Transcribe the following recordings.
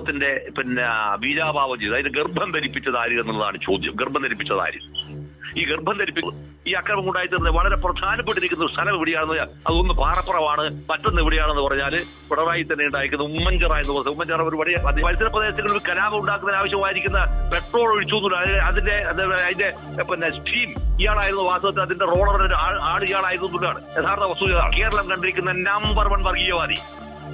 ത്തിന്റെ പിന്നെ ബീജാഭാവം ചെയ്ത്. അതിന് ഗർഭം ധരിപ്പിച്ചത് എന്നുള്ളതാണ് ചോദ്യം. ഗർഭം ധരിപ്പിച്ചത് ഈ ഗർഭം ധരിപ്പിക്കും ഈ അക്രമം ഉണ്ടായിത്തീർന്നത് വളരെ പ്രധാനപ്പെട്ടിരിക്കുന്ന ഒരു സ്ഥലം എവിടെയാണെന്ന് അതൊന്ന് പാറപ്പുറമാണ്. മറ്റൊന്ന് എവിടെയാണെന്ന് പറഞ്ഞാൽ പിണറായി തന്നെ ഉണ്ടായിരിക്കുന്ന ഉമ്മൻചറ എന്ന് പറഞ്ഞത് ഉമ്മൻചറ അതി- പരിസര പ്രദേശങ്ങളിൽ ഒരു കലാപം ഉണ്ടാക്കുന്നതിന് ആവശ്യമായിരിക്കുന്ന പെട്രോൾ ഒഴിച്ചു. അതിന്റെ അതിന്റെ പിന്നെ സ്റ്റീം ഇയാളായിരുന്നു വാസ്തവത്തിൽ അതിന്റെ റോളറിന്റെ ആൾ ഇയാളായിരുന്നു യഥാർത്ഥ വസ്തുത കേരളം കണ്ടിരിക്കുന്ന നമ്പർ വൺ വർഗീയവാദി.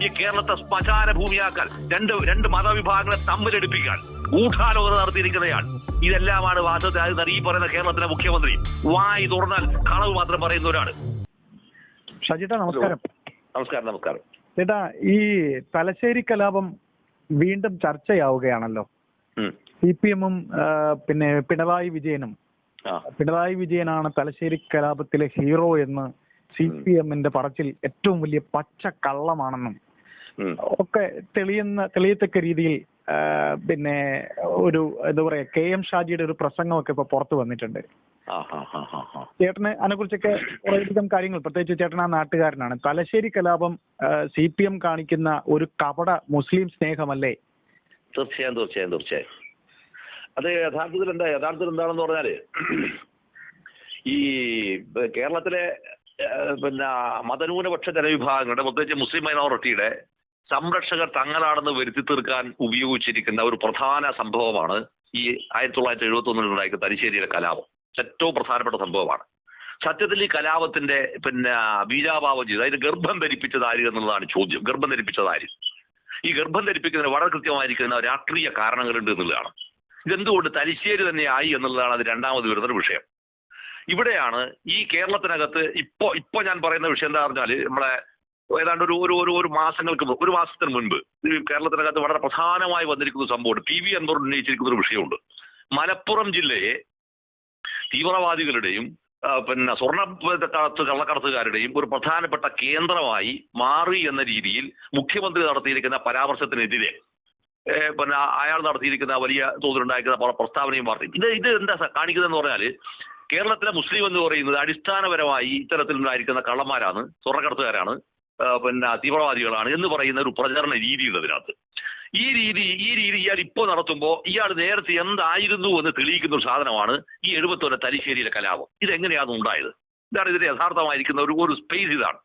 ഈ കേരളത്തെ ശ്മശാന ഭൂമിയാക്കാൻ രണ്ട് രണ്ട് മതവിഭാഗങ്ങളെ തമ്മിലെടുപ്പിക്കാൻ ഗൂഢാലോചന നടത്തിയിരിക്കുന്നയാൾ. ഇതെല്ലാമാണ് വാസ്തവത്തിൽ ഈ പറയുന്ന കേരളത്തിലെ മുഖ്യമന്ത്രി. വായി തുറന്നാൽ കളവ് മാത്രം പറയുന്നവരാണ് ഷജിത നമസ്കാരം. നമസ്കാരം നമസ്കാരം. ചേട്ടാ ഈ തലശ്ശേരി കലാപം വീണ്ടും ചർച്ചയാവുകയാണല്ലോ. സി പി എമ്മും പിന്നെ പിണറായി വിജയനും. പിണറായി വിജയനാണ് തലശ്ശേരി കലാപത്തിലെ ഹീറോ എന്ന് സി പി എമ്മിന്റെ പറച്ചിൽ ഏറ്റവും വലിയ പച്ച കള്ളമാണെന്നും. ഒക്കെ തെളിയുന്ന തെളിയത്തക്ക രീതിയിൽ പിന്നെ ഒരു എന്താ പറയാ കെ എം ഷാജിയുടെ ഒരു പ്രസംഗമൊക്കെ ഇപ്പൊ പുറത്തു വന്നിട്ടുണ്ട്. ചേട്ടന് അതിനെക്കുറിച്ചൊക്കെ കുറേയധികം കാര്യങ്ങൾ പ്രത്യേകിച്ച് ചേട്ടൻ ആ നാട്ടുകാരനാണ്. തലശ്ശേരി കലാപം സി പി എം കാണിക്കുന്ന ഒരു കപട മുസ്ലിം സ്നേഹമല്ലേ? തീർച്ചയായും തീർച്ചയായും തീർച്ചയായും. അത് യഥാർത്ഥത്തിൽ എന്താ യഥാർത്ഥത്തിൽ എന്താണെന്ന് പറഞ്ഞാൽ ഈ കേരളത്തിലെ പിന്നെ മതന്യൂനപക്ഷ ജനവിഭാഗങ്ങളുടെ പ്രത്യേകിച്ച് മുസ്ലിം മൈനോറിറ്റിയുടെ സംരക്ഷകർ തങ്ങളാണെന്ന് വരുത്തി തീർക്കാൻ ഉപയോഗിച്ചിരിക്കുന്ന ഒരു പ്രധാന സംഭവമാണ് ഈ ആയിരത്തി തൊള്ളായിരത്തി എഴുപത്തി ഒന്നിൽ ഉണ്ടാക്കിയ തലശ്ശേരിയിലെ കലാപം ഏറ്റവും പ്രധാനപ്പെട്ട സംഭവമാണ്. സത്യത്തിൽ ഈ കലാപത്തിന്റെ പിന്നെ ബീജാഭാവം ചെയ്ത് അതിന് ഗർഭം ധരിപ്പിച്ചത് എന്നുള്ളതാണ് ചോദ്യം. ഗർഭം ധരിപ്പിച്ചത് ആര് ഈ ഗർഭം ധരിപ്പിക്കുന്നതിന് വളരെ കൃത്യമായിരിക്കുന്ന രാഷ്ട്രീയ കാരണങ്ങളുണ്ട് എന്നുള്ളതാണ്. ഇതെന്തുകൊണ്ട് തലശ്ശേരി തന്നെ ആയി എന്നുള്ളതാണ് അത് രണ്ടാമത് വരുന്നൊരു വിഷയം. ഇവിടെയാണ് ഈ കേരളത്തിനകത്ത് ഇപ്പോ ഇപ്പോ ഞാൻ പറയുന്ന വിഷയം എന്താ പറഞ്ഞാൽ നമ്മളെ ഏതാണ്ട് ഒരു ഒരു ഒരു ഒരു മാസങ്ങൾക്ക് ഒരു മാസത്തിന് മുൻപ് കേരളത്തിനകത്ത് വളരെ പ്രധാനമായി വന്നിരിക്കുന്ന സംഭവമുണ്ട്. പി വി അൻവർ ഉന്നയിച്ചിരിക്കുന്ന ഒരു വിഷയമുണ്ട്. മലപ്പുറം ജില്ലയെ തീവ്രവാദികളുടെയും പിന്നെ സ്വർണ കടത്ത് കള്ളക്കടത്തുകാരുടെയും ഒരു പ്രധാനപ്പെട്ട കേന്ദ്രമായി മാറി എന്ന രീതിയിൽ മുഖ്യമന്ത്രി നടത്തിയിരിക്കുന്ന പരാമർശത്തിനെതിരെ പിന്നെ അയാൾ നടത്തിയിരിക്കുന്ന വലിയ തോതിലുണ്ടായിരിക്കുന്ന പ്ര- പ്രസ്താവനയും വാർത്തയും. ഇത് ഇത് എന്താ കാണിക്കുന്നതെന്ന് പറഞ്ഞാൽ കേരളത്തിലെ മുസ്ലിം എന്ന് പറയുന്നത് അടിസ്ഥാനപരമായി ഇത്തരത്തിലുണ്ടായിരിക്കുന്ന കള്ളന്മാരാണ് സ്വർണക്കടത്തുകാരാണ്. പിന്നെ തീവ്രവാദികളാണ് എന്ന് പറയുന്ന ഒരു പ്രചരണ രീതിയുണ്ട് അതിനകത്ത്. ഈ രീതി ഈ രീതി ഇയാൾ ഇപ്പോൾ നടത്തുമ്പോൾ ഇയാൾ നേരത്തെ എന്തായിരുന്നു എന്ന് തെളിയിക്കുന്ന ഒരു സാധനമാണ് ഈ എഴുപത്തൊന്ന് തലശ്ശേരിയിലെ കലാപം. ഇതെങ്ങനെയാണ് ഉണ്ടായത്? ഇതാണ് ഇതിന്റെ യഥാർത്ഥമായിരിക്കുന്ന ഒരു ഒരു സ്പേസ് ഇതാണ്.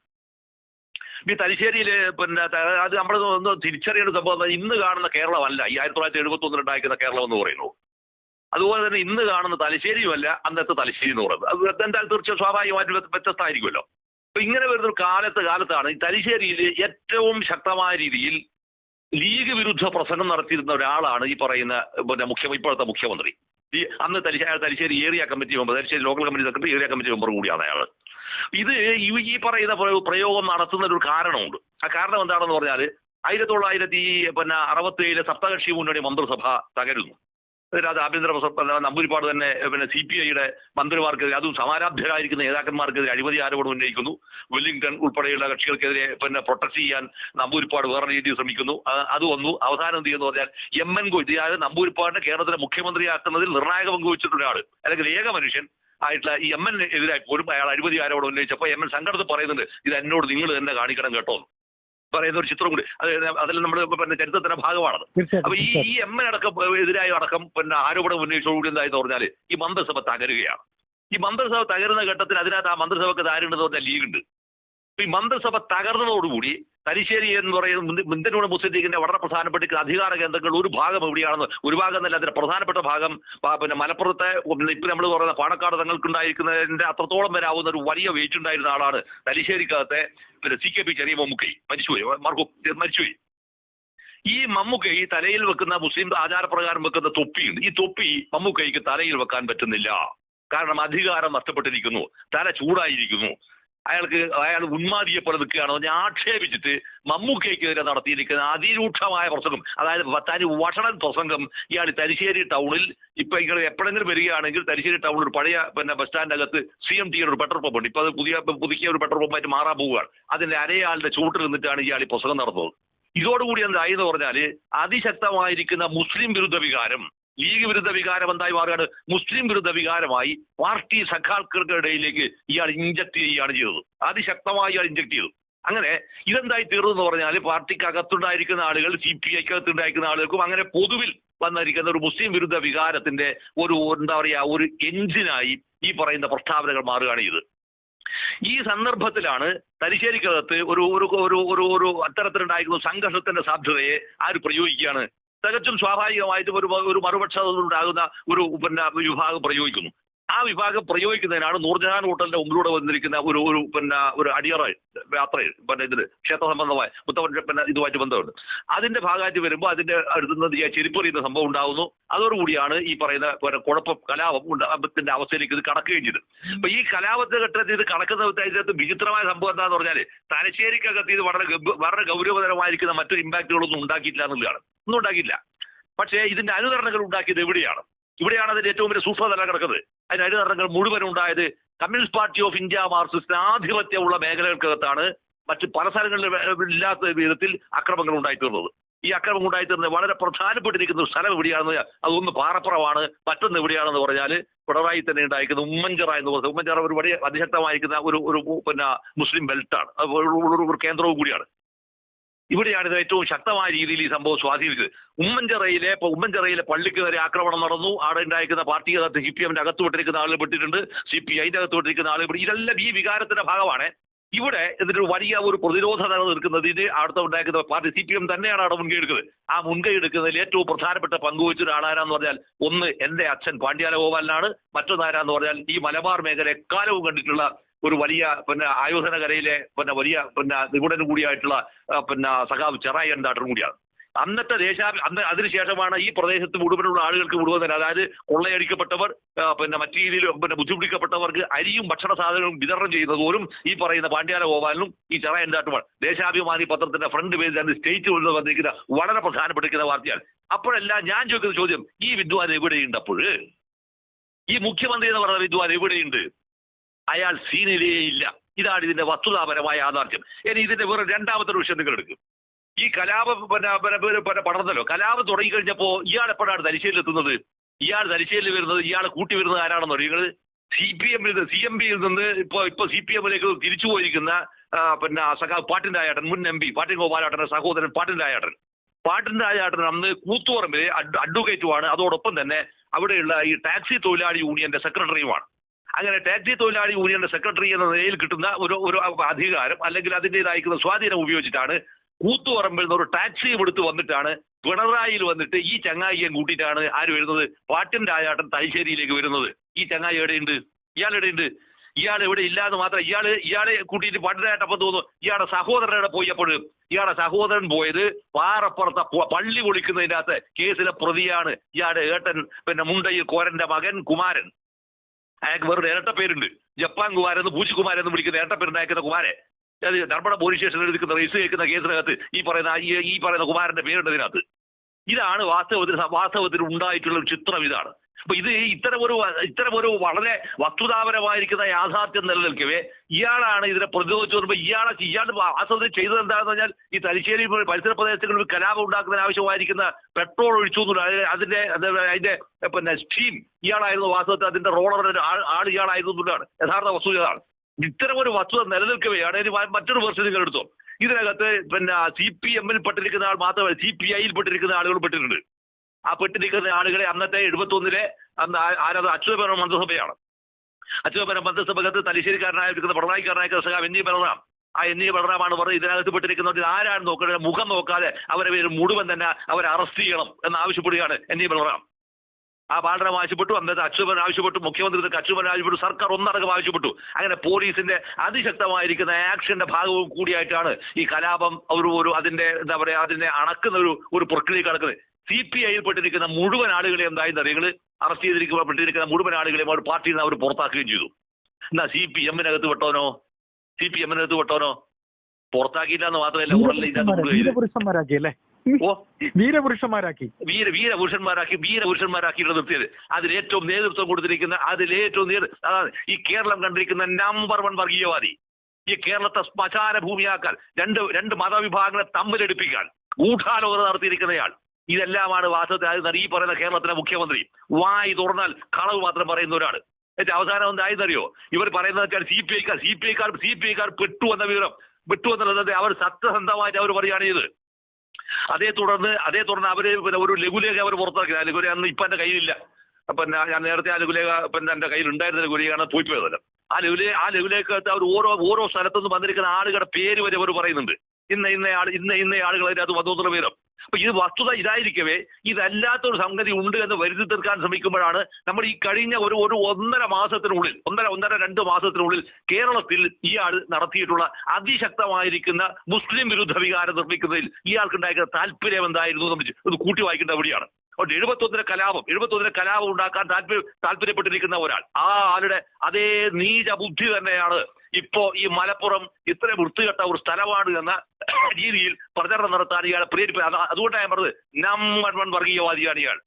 ഈ തലശ്ശേരിയിൽ പിന്നെ അത് നമ്മൾ ഒന്ന് തിരിച്ചറിയേണ്ട സംഭവം? ഇന്ന് കാണുന്ന കേരളമല്ല. ഈ ആയിരത്തി തൊള്ളായിരത്തി എഴുപത്തി ഒന്നിൽ ഉണ്ടാക്കുന്ന കേരളം എന്ന് പറയുന്നു. അതുപോലെ തന്നെ ഇന്ന് കാണുന്ന തലശ്ശേരിയുമല്ല അന്നത്തെ തലശ്ശേരി എന്ന് പറയുന്നത്. അത് എന്തായാലും തീർച്ചയായും സ്വാഭാവികമായിട്ട് വ്യത്യ- വ്യത്യസ്തമായിരിക്കുമല്ലോ. ഇങ്ങനെ വരുന്ന കാലത്ത് കാലത്താണ് ഈ തലശ്ശേരിയിൽ ഏറ്റവും ശക്തമായ രീതിയിൽ ലീഗ് വിരുദ്ധ പ്രസംഗം നടത്തിയിരുന്ന ഒരാളാണ് ഈ പറയുന്ന പിന്നെ മുഖ്യ ഇപ്പോഴത്തെ മുഖ്യമന്ത്രി. ഈ അന്ന് Thalassery Thalassery area committee member Thalassery local committee secretary area committee member കൂടിയാണ് അയാൾ. ഇത് ഈ പറയുന്ന പ്രയോ- പ്രയോഗം നടത്തുന്ന ഒരു കാരണമുണ്ട്. ആ കാരണം എന്താണെന്ന് പറഞ്ഞാൽ ആയിരത്തി തൊള്ളായിരത്തി പിന്നെ അറുപത്തി ഏഴിലെ സപ്തകക്ഷി മുന്നണി മന്ത്രിസഭ തകരുന്നു. അതിനകത്ത് ആഭ്യന്തര നമ്പൂരിപ്പാട് തന്നെ പിന്നെ സി പി ഐയുടെ മന്ത്രിമാർക്കെതിരെ അതും സമാരാധ്യരായിരിക്കുന്ന നേതാക്കന്മാർക്കെതിരെ അഴിമതി ആരോപണം ഉന്നയിക്കുന്നു. വെല്ലിംഗ്ടൺ ഉൾപ്പെടെയുള്ള കക്ഷികൾക്കെതിരെ പിന്നെ പ്രൊട്ടക്ട് ചെയ്യാൻ നമ്പൂരിപ്പാട് വേറെ രീതിയിൽ ശ്രമിക്കുന്നു. അത് വന്നു. അവസാനം എന്ത് ചെയ്യുന്നു പറഞ്ഞാൽ എം എൻ ഗോ അതായത് നമ്പൂരിപ്പാടിനെ കേരളത്തിലെ മുഖ്യമന്ത്രിയാക്കുന്നതിൽ നിർണായക പങ്ക് വഹിച്ചിട്ടുള്ള ആൾ അല്ലെങ്കിൽ ഏക മനുഷ്യൻ ആയിട്ടുള്ള ഈ എം എൻ എതിരായി പോലും അയാൾ അഴിമതി ആരോപണം ഉന്നയിച്ചപ്പോൾ എം എൻ സംഘടന പറയുന്നുണ്ട് ഇത് എന്നോട് നിങ്ങൾ തന്നെ കാണിക്കണം കേട്ടോ പറയുന്ന ഒരു ചിത്രം കൂടി അത് അതിൽ നമ്മൾ പിന്നെ ചരിത്രത്തിന്റെ ഭാഗമാണത്. അപ്പൊ ഈ ഈ എം എൻ അടക്കം എതിരായ അടക്കം പിന്നെ ആരോപണം ഉന്നയിച്ചോടുകൂടി എന്തായെന്ന് പറഞ്ഞാൽ ഈ മന്ത്രിസഭ തകരുകയാണ്. ഈ മന്ത്രിസഭ തകരുന്ന ഘട്ടത്തിൽ അതിനകത്ത് ആ മന്ത്രിസഭക്ക് ആരുണ്ടെന്ന് പറഞ്ഞാൽ ലീഗ് ഉണ്ട് അപ്പൊ ഈ മന്ത്രിസഭ തകർന്നതോടുകൂടി തലശ്ശേരി എന്ന് പറയുന്ന മുന്തനൂർ മുസ്ലിം ലീഗിന്റെ വളരെ പ്രധാനപ്പെട്ട അധികാര കേന്ദ്രങ്ങൾ ഒരു ഭാഗം എവിടെയാണെന്ന് ഒരു ഭാഗം എന്നല്ല അതിന്റെ പ്രധാനപ്പെട്ട ഭാഗം പിന്നെ മലപ്പുറത്തെ ഇപ്പൊ നമ്മൾ പറയുന്ന പാണക്കാട് തങ്ങൾക്കുണ്ടായിരിക്കുന്നതിന്റെ അത്രത്തോളം വരാവുന്ന ഒരു വലിയ വെയിറ്റ് ഉണ്ടായിരുന്ന ആളാണ് തലശ്ശേരിക്കകത്തെ പിന്നെ സി കെ പി ചെറിയ മമ്മൂക്കൈ. മരിച്ചുപോയി. മരിച്ചുപോയി. ഈ മമ്മൂക്കൈ തലയിൽ വെക്കുന്ന മുസ്ലിം ആചാരപ്രകാരം വെക്കുന്ന തൊപ്പിയുണ്ട് ഈ തൊപ്പി മമ്മൂക്കൈക്ക് തലയിൽ വെക്കാൻ പറ്റുന്നില്ല. കാരണം അധികാരം നഷ്ടപ്പെട്ടിരിക്കുന്നു. തല ചൂടായിരിക്കുന്നു. അയാൾക്ക് അയാൾ ഉന്മാദിയെ നിൽക്കുകയാണോ എന്ന് ആക്ഷേപിച്ചിട്ട് മമ്മൂക്കയ്ക്കെതിരെ നടത്തിയിരിക്കുന്ന അതിരൂക്ഷമായ പ്രസംഗം. അതായത് തനി വഷണൻ പ്രസംഗം ഇയാൾ തലശ്ശേരി ടൗണിൽ ഇപ്പൊ ഇങ്ങനെ എപ്പോഴെങ്കിലും വരികയാണെങ്കിൽ തലശ്ശേരി ടൗണിൽ ഒരു പഴയ പിന്നെ ബസ് സ്റ്റാൻഡിനകത്ത് സി എം ടിയുടെ ഒരു പെട്രോൾ പമ്പ് ഉണ്ട് ഇപ്പൊ അത് പുതിയ പുതുക്കിയ ഒരു പെട്രോൾ പമ്പായിട്ട് മാറാൻ പോവുകയാണ്. അതിന്റെ അരയാളുടെ ചൂട്ടിൽ നിന്നിട്ടാണ് ഇയാൾ ഈ പ്രസംഗം നടത്തുന്നത് ഇതോടുകൂടി എന്തായി എന്ന് പറഞ്ഞാൽ അതിശക്തമായിരിക്കുന്ന മുസ്ലിം വിരുദ്ധ വികാരം ലീഗ് വിരുദ്ധ വികാരം എന്തായി മാറുകയാണ്? മുസ്ലിം വിരുദ്ധ വികാരമായി പാർട്ടി സഖാക്കൾക്കിടയിലേക്ക് ഇയാൾ ഇഞ്ചക്ട് ചെയ്യുകയാണ് ചെയ്തത്. അതിശക്തമായി ഇയാൾ ഇഞ്ചക്ട് ചെയ്തു. അങ്ങനെ ഇതെന്തായി തീർന്നു എന്ന് പറഞ്ഞാൽ പാർട്ടിക്ക് അകത്തുണ്ടായിരിക്കുന്ന ആളുകൾ സി പി ഐക്കകത്തുണ്ടായിരിക്കുന്ന ആളുകൾക്കും അങ്ങനെ പൊതുവിൽ വന്നിരിക്കുന്ന ഒരു മുസ്ലിം വിരുദ്ധ വികാരത്തിന്റെ ഒരു എന്താ പറയാ ഒരു എഞ്ചിനായി ഈ പറയുന്ന പ്രസ്താവനകൾ മാറുകയാണ് ഇത് ഈ സന്ദർഭത്തിലാണ് തലശ്ശേരിക്കകത്ത് ഒരു ഒരു ഒരു ഒരു അത്തരത്തിലുണ്ടായിരിക്കുന്ന സംഘർഷത്തിന്റെ സാധ്യതയെ ആര് പ്രയോഗിക്കുകയാണ്? തികച്ചും സ്വാഭാവികമായിട്ടും ഒരു ഒരു മറുപക്ഷത്തുണ്ടാകുന്ന ഒരു പിന്നെ വിഭാഗം പ്രയോഗിക്കുന്നു. ആ വിഭാഗം പ്രയോഗിക്കുന്നതിനാണ് നൂർജഹാൻ ഹോട്ടലിന്റെ മുമ്പിലൂടെ വന്നിരിക്കുന്ന ഒരു ഒരു പിന്നെ ഒരു അടിയറ യാത്ര പിന്നെ ഇതിന് ക്ഷേത്ര സംബന്ധമായ മുത്തവൻ പിന്നെ ഇതുമായിട്ട് ബന്ധമുണ്ട്. അതിന്റെ ഭാഗമായിട്ട് വരുമ്പോൾ അതിന്റെ അടുത്തുനിന്ന് ചെരിപ്പറിയുന്ന സംഭവം ഉണ്ടാകുന്നു അതോടുകൂടിയാണ് ഈ പറയുന്ന കുഴപ്പം കലാപം ഉണ്ടാകത്തിന്റെ അവസ്ഥയിലേക്ക് ഇത് കടക്കുകയും ചെയ്തു അപ്പൊ ഈ കലാപത്തിന്റെ ഘട്ടത്തിൽ ഇത് കടക്കുന്ന ഇതിനകത്ത് വിചിത്രമായ സംഭവം എന്താന്ന് പറഞ്ഞാൽ തലശ്ശേരിക്കകത്ത് ഇത് വളരെ വളരെ ഗൗരവതരമായിരിക്കുന്ന മറ്റൊരു ഇമ്പാക്റ്റുകളൊന്നും ഉണ്ടാക്കിയിട്ടില്ല എന്നുള്ളതാണ്. ഒന്നും ഉണ്ടാക്കിയില്ല പക്ഷേ ഇതിന്റെ അനുകരണങ്ങൾ ഉണ്ടാക്കിയത് എവിടെയാണ്? ഇവിടെയാണ് അതിന്റെ ഏറ്റവും വലിയ സൂക്ഷ്മതല കിടക്കുന്നത്. അതിന്റെ അനുകരണങ്ങൾ മുഴുവൻ ഉണ്ടായത് Communist Party of India Marxist ആധിപത്യമുള്ള മേഖലകൾക്കകത്താണ് മറ്റ് പല സ്ഥലങ്ങളിലും ഇല്ലാത്ത വിധത്തിൽ അക്രമങ്ങൾ ഉണ്ടായിത്തീർന്നത്. ഈ അക്രമം ഉണ്ടായിത്തീർന്നത് വളരെ പ്രധാനപ്പെട്ടിരിക്കുന്ന സ്ഥലം എവിടെയാണെന്ന് അതൊന്ന് പാറപ്പുറമാണ്. മറ്റൊന്ന് എവിടെയാണെന്ന് പറഞ്ഞാൽ പിണറായി തന്നെ ഉണ്ടായിരിക്കുന്ന ഉമ്മൻചറ എന്ന് പറയുന്നത് ഉമ്മൻചറ ഒരു വലിയ അതിശക്തമായിരിക്കുന്ന ഒരു ഒരു പിന്നെ മുസ്ലിം ബെൽറ്റാണ്. ഒരു കേന്ദ്രവും കൂടിയാണ്. ഇവിടെയാണ് ഇത് ഏറ്റവും ശക്തമായ രീതിയിൽ ഈ സംഭവം സ്വാധീനിച്ചത്. ഉമ്മൻചിറയിലെ ഉമ്മൻചിറയിലെ പള്ളിക്ക് വരെ ആക്രമണം നടന്നു. അവിടെ ഉണ്ടായിരിക്കുന്ന പാർട്ടി അകത്ത് സി പി എമ്മിന്റെ അകത്ത് വിട്ടിരിക്കുന്ന ആളുകൾ പെട്ടിട്ടുണ്ട്. സി പി ഐന്റെ അകത്ത് വിട്ടിരിക്കുന്ന ആളുകൾ ഇതെല്ലാം ഈ വികാരത്തിന്റെ ഭാഗമാണ്. ഇവിടെ ഇതിനൊരു വലിയ ഒരു പ്രതിരോധ നില ഇത് അടുത്ത ഉണ്ടാക്കുന്ന പാർട്ടി സി പി എം തന്നെയാണ് അവിടെ മുൻകൈ എടുക്കുന്നത് ആ മുൻകൈ എടുക്കുന്നതിൽ ഏറ്റവും പ്രധാനപ്പെട്ട പങ്കുവച്ച ഒരാളാരാന്ന് പറഞ്ഞാൽ ഒന്ന് എന്റെ അച്ഛൻ പാണ്ഡ്യാല ഗോപാലനാണ് മറ്റൊന്നാരാന്ന് പറഞ്ഞാൽ ഈ മലബാർ മേഖല എക്കാലവും കണ്ടിട്ടുള്ള ഒരു വലിയ പിന്നെ ആയോധനകരയിലെ പിന്നെ വലിയ പിന്നെ നിപുണനും കൂടിയായിട്ടുള്ള പിന്നെ സഖാവ് ചെറായി എന്താട്ടനും കൂടിയാണ്. അന്നത്തെ ദേശാഭി അന്ന് അതിനുശേഷമാണ് ഈ പ്രദേശത്ത് മുഴുവനുള്ള ആളുകൾക്ക് മുഴുവൻ തന്നെ അതായത് കൊള്ളയടിക്കപ്പെട്ടവർ പിന്നെ മറ്റു രീതിയിൽ പിന്നെ ബുദ്ധിമുട്ടിക്കപ്പെട്ടവർക്ക് അരിയും ഭക്ഷണ സാധനങ്ങളും വിതരണം ചെയ്യുന്നത് പോലും ഈ പറയുന്ന പാണ്ഡ്യാല ഗോപാലനും ഈ ചെറായൻ എന്താട്ടുമാണ് ദേശാഭിമാനി പത്രത്തിന്റെ ഫ്രണ്ട് പേജിൽ തന്നെ സ്റ്റേറ്റ് കൊണ്ട് വന്നിരിക്കുന്ന വളരെ പ്രധാനപ്പെട്ടിരിക്കുന്ന വാർത്തയാണ്. അപ്പോഴെല്ലാം ഞാൻ ചോദിക്കുന്ന ചോദ്യം ഈ വിദ്വാൻ എവിടെയുണ്ട് അപ്പോൾ ഈ മുഖ്യമന്ത്രി എന്ന് പറയുന്ന വിദ്വാൻ എവിടെയുണ്ട്? അയാൾ സീനിലേ ഇല്ല ഇതാണ് ഇതിന്റെ വസ്തുതാപരമായ യാഥാർത്ഥ്യം. ഇനി ഇതിന്റെ വേറെ രണ്ടാമത്തെ വിഷയം നിങ്ങൾ എടുക്കും ഈ കലാപം പിന്നെ പടർന്നല്ലോ കലാപം തുടങ്ങിക്കഴിഞ്ഞപ്പോ ഇയാൾ എപ്പോഴാണ് തലശ്ശേരിയിൽ എത്തുന്നത് ഇയാൾ തലശ്ശേരിയിൽ വരുന്നത് ഇയാൾ കൂട്ടി വരുന്നത് ആരാണെന്ന് നിങ്ങൾ സി പി എമ്മിൽ സി എം പിയിൽ നിന്ന് ഇപ്പൊ ഇപ്പൊ സി പി എമ്മിലേക്ക് തിരിച്ചു പോയിരിക്കുന്ന പിന്നെ സഖാവ് പാട്ടിന്റെ ആയാട്ടൻ മുൻ എം പി പാട്ടിൻ ഗോപാലാട്ടന്റെ സഹോദരൻ പാട്ടിന്റെ ആയാട്ടൻ. പാട്ടിന്റെ ആയാട്ടൻ അന്ന് കൂത്തുപറമ്പിലെ അഡ് അഡ്വക്കേറ്റുമാണ് അതോടൊപ്പം തന്നെ അവിടെയുള്ള ഈ ടാക്സി തൊഴിലാളി യൂണിയന്റെ സെക്രട്ടറിയുമാണ് അങ്ങനെ ടാക്സി തൊഴിലാളി യൂണിയന്റെ സെക്രട്ടറി എന്ന നിലയിൽ കിട്ടുന്ന ഒരു ഒരു അധികാരം അല്ലെങ്കിൽ അതിന്റെതായിരിക്കുന്ന സ്വാധീനം ഉപയോഗിച്ചിട്ടാണ് കൂത്തുപറമ്പിൽ നിന്ന് ഒരു ടാക്സിയും എടുത്ത് വന്നിട്ടാണ് പിണറായിൽ വന്നിട്ട് ഈ ചങ്ങായിയെ കൂട്ടിയിട്ടാണ് ആര് വരുന്നത്? പാട്ടിൻ രാജാട്ടൻ തലശ്ശേരിയിലേക്ക് വരുന്നത്. ഈ ചങ്ങായി എവിടെയുണ്ട്? ഇയാൾ എവിടെയുണ്ട്? ഇയാൾ എവിടെ ഇല്ലാന്ന് മാത്രം ഇയാൾ ഇയാളെ കൂട്ടിയിട്ട് പണ്ടരായിട്ടപ്പം തോന്നുന്നു. ഇയാളുടെ സഹോദരനോടെ പോയപ്പോൾ ഇയാളുടെ സഹോദരൻ പോയത് പാറപ്പുറത്തെ പള്ളി പൊളിക്കുന്നതിന്റെ അകത്ത് കേസിലെ പ്രതിയാണ്. ഇയാളുടെ ഏട്ടൻ പിന്നെ മുണ്ടയിൽ കോരന്റെ മകൻ കുമാരൻ. അയാൾക്ക് വേറൊരു ഇരട്ട പേരുണ്ട്. ജപ്പാൻ കുമാരൻ എന്ന് വിളിക്കുന്ന ഇരട്ട പേരുണ്ടാക്കുന്ന കുമാരെ? അത് ധർമ്മട പോലീസ് സ്റ്റേഷനിൽ എടുക്കുന്ന രജിസ്റ്റർ കേൾക്കുന്ന കേസിനകത്ത് ഈ പറയുന്ന ഈ പറയുന്ന കുമാരന്റെ പേരുണ്ട് ഇതിനകത്ത്. ഇതാണ് വാസ്തവത്തിൽ വാസ്തവത്തിൽ ഉണ്ടായിട്ടുള്ള ഒരു ചിത്രം ഇതാണ്. അപ്പൊ ഇത് ഇത്തരം ഒരു ഒരു വളരെ വസ്തുതാപരമായിരിക്കുന്ന യാഥാർത്ഥ്യം നിലനിൽക്കവേ ഇയാളാണ് ഇതിനെ പ്രതിരോധിച്ചു വരുമ്പോൾ ഇയാളെ ഇയാൾ വാസ്തവത്തിൽ ചെയ്തത് എന്താണെന്ന് പറഞ്ഞാൽ ഈ തലശ്ശേരി പരിസര പ്രദേശങ്ങളിൽ കലാപം ഉണ്ടാക്കുന്നതിന് ആവശ്യമായിരിക്കുന്ന പെട്രോൾ ഒഴിച്ചു അതിന്റെ- അതിന്റെ പിന്നെ സ്റ്റീം ഇയാളായിരുന്നു വാസ്തവത്തിൽ അതിന്റെ റോളറിന്റെ ആൾ ഇയാളായിരുന്നു യഥാർത്ഥ വസ്തുത ഇതാണ്. ഇത്തരം ഒരു വസ്തുത നിലനിൽക്കവെയാണ് മറ്റൊരു വെർഷൻ നിങ്ങൾ എടുത്തോ. ഇതിനകത്ത് പിന്നെ സി പി എമ്മിൽ പെട്ടിരിക്കുന്ന ആൾ മാത്രമല്ല സി പി ഐയിൽ പെട്ടിരിക്കുന്ന ആളുകൾ പെട്ടിട്ടുണ്ട്. ആ പെട്ടിരിക്കുന്ന ആളുകളെ അന്നത്തെ എഴുപത്തൊന്നിലെ അന്ന് ആരത് അച്യുതപരം മന്ത്രിസഭയാണ്. അച്യുതപരം മന്ത്രിസഭകത്ത് തലശ്ശേരിക്കാരനായ പിണറായിക്കാരനായ സഖാവ് എന്നീ ബലറാം. ആ എന്നീ ബലറാമാണ് പറഞ്ഞത് ഇതിനകത്ത് പെട്ടിരിക്കുന്നവർ. ആരാണ് നോക്കുന്നത് മുഖം നോക്കാതെ അവരെ മുഴുവൻ തന്നെ അവരെ അറസ്റ്റ് ചെയ്യണം എന്ന് ആവശ്യപ്പെടുകയാണ് എന്നീ ബലറാം. ആ ബാലറാം ആവശ്യപ്പെട്ടു അന്നത്തെ അച്യുതൻ ആവശ്യപ്പെട്ടു മുഖ്യമന്ത്രി അച്യുതൻ ആവശ്യപ്പെട്ടു സർക്കാർ ഒന്നടങ്കം ആവശ്യപ്പെട്ടു. അങ്ങനെ പോലീസിന്റെ അതിശക്തമായിരിക്കുന്ന ആക്ഷന്റെ ഭാഗവും കൂടിയായിട്ടാണ് ഈ കലാപം ഒരു ഒരു അതിന്റെ എന്താ പറയാ അതിന്റെ അണക്കുന്ന ഒരു ഒരു പ്രക്രിയ കടക്കുന്നത് സി പി ഐയിൽ പെട്ടിരിക്കുന്ന മുഴുവൻ ആളുകളെ എന്തായി അറിയങ്ങൾ അറസ്റ്റ് ചെയ്തിരിക്കുമ്പോൾ പെട്ടിരിക്കുന്ന മുഴുവൻ ആളുകളെയും അവർ പാർട്ടിയിൽ നിന്ന് അവർ പുറത്താക്കുകയും ചെയ്തു. എന്നാ സി പി എമ്മിനകത്ത് വിട്ടോനോ സി പി എമ്മിനകത്ത് വിട്ടോനോ പുറത്താക്കിയില്ല എന്ന് മാത്രമല്ല ഉടനെ ഇതിനകത്ത് ഓ. വീരപുരുഷന്മാരാക്കി. വീര വീരപുരുഷന്മാരാക്കി വീരപുരുഷന്മാരാക്കിയിട്ട് നിർത്തിയത്. അതിൽ ഏറ്റവും നേതൃത്വം കൊടുത്തിരിക്കുന്ന അതിൽ ഏറ്റവും ഈ കേരളം കണ്ടിരിക്കുന്ന നമ്പർ വൺ വർഗീയവാദി. ഈ കേരളത്തെ ശ്മശാന ഭൂമിയാക്കാൻ രണ്ട് രണ്ട് മതവിഭാഗങ്ങളെ തമ്മിലടിപ്പിക്കാൻ ഗൂഢാലോചന നടത്തിയിരിക്കുന്നയാൾ. ഇതെല്ലാമാണ് വാസ്തവത്തിൽ ഈ പറയുന്ന കേരളത്തിലെ മുഖ്യമന്ത്രി. വായി തുറന്നാൽ കളവ് മാത്രം പറയുന്ന ഒരാൾ എന്നിട്ട് അവസാനം എന്തായെന്നറിയോ ഇവർ പറയുന്നത് വെച്ചാൽ സി പി ഐക്കാർ സി പി ഐക്കാർ സി പി ഐക്കാർ പെട്ടു എന്ന വിവരം. പെട്ടു എന്നുള്ളത് അവർ സത്യസന്ധമായിട്ട് അവർ പറയുകയാണ് ചെയ്ത് അതേ തുടർന്ന് അതേ തുടർന്ന് അവർ ഒരു ലഘുലേഖ അവർ പുറത്തിറക്കി. ആ ലഘുലേഖ അന്ന് ഇപ്പൊ എന്റെ കയ്യിലില്ല. അപ്പൊ ഞാൻ നേരത്തെ ആ ലഘുലേഖ പിന്നെ എന്റെ കയ്യിൽ ഉണ്ടായിരുന്ന ലഘുലേഖയാണ് പോയി പോയതല്ല ആ ലഘുലേഖ ആ ലഘുലേഖത്ത് അവർ ഓരോ ഓരോ സ്ഥലത്തുനിന്ന് വന്നിരിക്കുന്ന ആളുകളുടെ പേര് വരെ അവർ പറയുന്നുണ്ട്. ഇന്ന ഇന്ന ആൾ ഇന്ന ഇന്ന ആളുകൾ അതിനകത്ത് വന്നു പേരും അപ്പൊ ഇത് വസ്തുത ഇതായിരിക്കവേ. ഇതല്ലാത്തൊരു സംഗതി ഉണ്ട് എന്ന് വരുത്തി തീർക്കാൻ ശ്രമിക്കുമ്പോഴാണ് നമ്മൾ ഈ കഴിഞ്ഞ ഒരു ഒരു ഒന്നര മാസത്തിനുള്ളിൽ ഒന്നര ഒന്നര രണ്ട് മാസത്തിനുള്ളിൽ കേരളത്തിൽ ഇയാൾ നടത്തിയിട്ടുള്ള അതിശക്തമായിരിക്കുന്ന മുസ്ലിം വിരുദ്ധ വികാരം നിർമ്മിക്കുന്നതിൽ ഇയാൾക്കുണ്ടായിരിക്കുന്ന താല്പര്യം എന്തായിരുന്നു എന്ന് ഒന്ന് കൂട്ടി വായിക്കേണ്ട എവിടെയാണ് അതുകൊണ്ട് എഴുപത്തൊന്നിന് കലാപം എഴുപത്തൊന്നിന് കലാപം ഉണ്ടാക്കാൻ താല്പര്യം താല്പര്യപ്പെട്ടിരിക്കുന്ന ഒരാൾ. ആ ആളുടെ അതേ നീച ബുദ്ധി തന്നെയാണ് ഇപ്പോ ഈ മലപ്പുറം ഇത്ര വൃത്തികെട്ട ഒരു സ്ഥലമാണ് എന്ന രീതിയിൽ പ്രചരണം നടത്താൻ ഇയാളെ പ്രേരിപ്പിക്കുക അതുകൊണ്ടാണ് ഞാൻ പറഞ്ഞത് നമ്പർ വൺ വർഗീയവാദിയാണ് ഇയാൾ.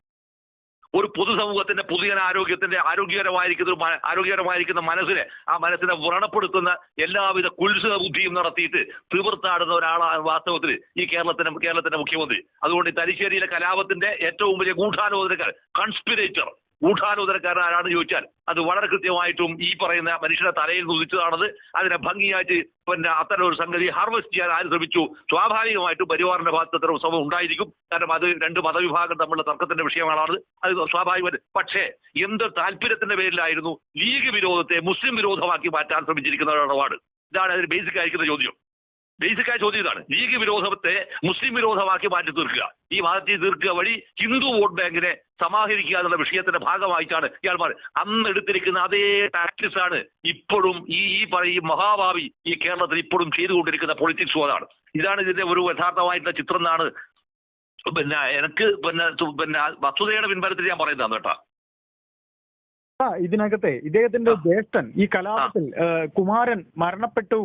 ഒരു പൊതുസമൂഹത്തിന്റെ പുതിയ ആരോഗ്യത്തിന്റെ ആരോഗ്യകരമായിരിക്കുന്ന ആരോഗ്യകരമായിരിക്കുന്ന മനസ്സിനെ ആ മനസ്സിനെ വ്രണപ്പെടുത്തുന്ന എല്ലാവിധ കുൽസിത ബുദ്ധിയും നടത്തിയിട്ട് തീവ്രത്താടുന്ന ഒരാളാണ് വാസ്തവത്തിൽ ഈ കേരളത്തിന്റെ കേരളത്തിന്റെ മുഖ്യമന്ത്രി. അതുകൊണ്ട് തലശ്ശേരിയിലെ കലാപത്തിന്റെ ഏറ്റവും വലിയ ഗൂഢാലോചനക്കാർ കൺസ്പിറേറ്റർ ഗൂഢാലോചനക്കാരൻ ആരാണെന്ന് ചോദിച്ചാൽ അത് വളരെ കൃത്യമായിട്ടും ഈ പറയുന്ന മനുഷ്യന്റെ തലയിൽ ഉദിച്ചതാണത് അതിനെ ഭംഗിയായിട്ട് പിന്നെ അത്തരം ഒരു സംഗതി ഹാർവെസ്റ്റ് ചെയ്യാൻ ആര് ശ്രമിച്ചു? സ്വാഭാവികമായിട്ടും പരിവാറിന്റെ ഭാഗത്ത് അത്തരം ശ്രമം ഉണ്ടായിരിക്കും. കാരണം അത് രണ്ട് മതവിഭാഗം തമ്മിലുള്ള തർക്കത്തിന്റെ വിഷയമാണത് അത് സ്വാഭാവികമായിട്ട് പക്ഷേ എന്ത് താല്പര്യത്തിന്റെ പേരിലായിരുന്നു ലീഗ് വിരോധത്തെ മുസ്ലിം വിരോധമാക്കി മാറ്റാൻ ശ്രമിച്ചിരിക്കുന്ന ഒരു ഇതാണ് അതിന് ബേസിക് ആയിരിക്കുന്ന ചോദ്യം. ബേസിക് ആയ ചോദ്യം ഇതാണ്. ലീഗ് വിരോധത്തെ മുസ്ലിം വിരോധമാക്കി മാറ്റി തീർക്കുക. ഈ മാറ്റി തീർക്കുക വഴി ഹിന്ദു വോട്ട് ബാങ്കിനെ സമാഹരിക്കുക എന്നുള്ള വിഷയത്തിന്റെ ഭാഗമായിട്ടാണ് ഇയാൾ പറയുന്നത് അന്ന് എടുത്തിരിക്കുന്ന അതേ ടാക്ടിക്സ് ആണ് ഇപ്പോഴും ഈ ഈ പറയും മഹാഭാവി ഈ കേരളത്തിൽ ഇപ്പോഴും ചെയ്തുകൊണ്ടിരിക്കുന്ന പൊളിറ്റിക്സ് അതാണ് ഇതാണ് ഇതിന്റെ ഒരു യഥാർത്ഥമായിട്ടുള്ള ചിത്രം എന്നാണ് പിന്നെ എനിക്ക് പിന്നെ പിന്നെ വസ്തുതയുടെ പിൻബലത്തിൽ ഞാൻ പറയുന്നതാണ് കേട്ടോ. ഇതിനകത്തെ ഇദ്ദേഹത്തിന്റെ. ജ്യേഷ്ഠൻ ഈ കലാപത്തിൽ കുമാരൻ മരണപ്പെട്ടു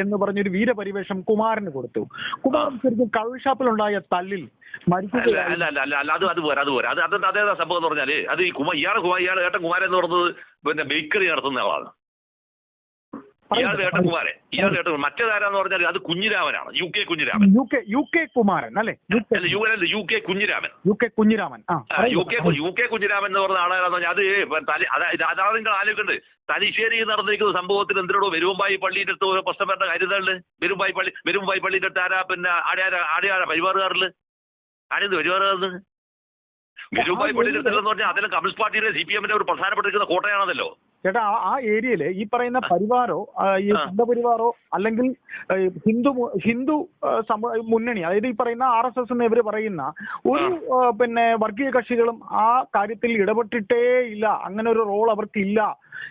എന്ന് പറഞ്ഞൊരു വീരപരിവേഷം കുമാരന് കൊടുത്തു. കുമാരൻ ശരിക്കും കള്ളുഷാപ്പിലുണ്ടായ തല്ലിൽ അല്ല അല്ല അല്ല അല്ല അത് അത് പോരാ അത് പോരാ. അത് അത് അതേതാ സംഭവം എന്ന് പറഞ്ഞാൽ അത് ഈ കുമാർ ഇയാളെ കുമാർ ഇയാളെ ഏട്ടൻ കുമാരൻ എന്ന് പറഞ്ഞത് പിന്നെ ബേക്കറി നടത്തുന്ന ആളാണ്. ഇയാളുടെ വേട്ടകുമാരൻ കുമാരൻ. വേട്ടകുമാരൻ മറ്റേ മറ്റേതാരാന്ന് പറഞ്ഞാൽ അത് കുഞ്ഞിരാമനാണ്. U K Kunhiraman. U K U K Kumaran അല്ലെ? യു അല്ല U K Kunhiraman. U K Kunhiraman. U K U K Kunhiraman എന്ന് പറഞ്ഞ ആളാണെന്ന് പറഞ്ഞാൽ അത് അതാണ് നിങ്ങൾ ആലോചിക്കേണ്ടത്. തലശ്ശേരി നടന്നിരിക്കുന്ന സംഭവത്തിൽ എന്തിനോടോ വെരുമ്പായി പള്ളിയുടെ അടുത്ത് പ്രശ്നം വേണ്ട കാര്യതകളിൽ വെരുമ്പായി പള്ളി വെരുമ്പായി പള്ളിയുടെ അടുത്ത് ആരാ പിന്നെ ആടയാര ആടയാര പരിവാറുകാരിൽ? ആരെന്ത് പരിവാറുകാരിൽ വെരുമ്പായി പള്ളിയുടെ അടുത്തെന്ന് പറഞ്ഞാൽ അതിലും കമ്മ്യൂണിസ്റ്റ് പാർട്ടിയുടെ സി പി എമ്മിന്റെ ഒരു പ്രധാനപ്പെട്ടിരിക്കുന്ന കോട്ടയാണല്ലോ ചേട്ടാ ആ- ഏരിയയിൽ ഈ പറയുന്ന പരിവാറോ ഈ ഹിന്ദു സംഘപരിവാറോ അല്ലെങ്കിൽ ഹിന്ദു ഹിന്ദു മുന്നണി അതായത് ഈ പറയുന്ന ആർ എസ് എസ് എന്ന് ഇവർ പറയുന്ന ഒരു പിന്നെ വർഗീയ കക്ഷികളും ആ കാര്യത്തിൽ ഇടപെട്ടിട്ടേ ഇല്ല അങ്ങനെ ഒരു റോൾ അവർക്കില്ല